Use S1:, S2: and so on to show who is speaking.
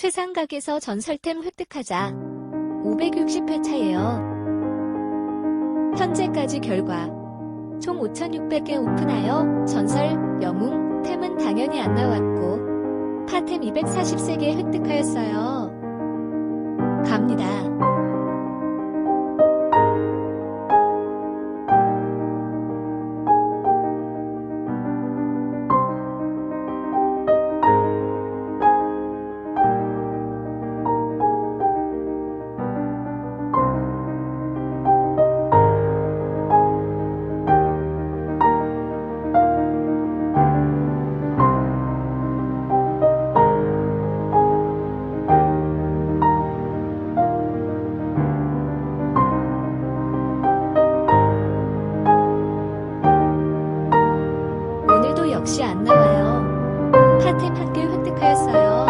S1: 최상각에서 전설템 획득하자 560회차예요. 현재까지 결과 총 5,600개 오픈하여 전설, 영웅, 템은 당연히 안 나왔고 파템 243개 획득하였어요. 갑니다. 역시 안 나와요. 파티 한글 획득하였어요.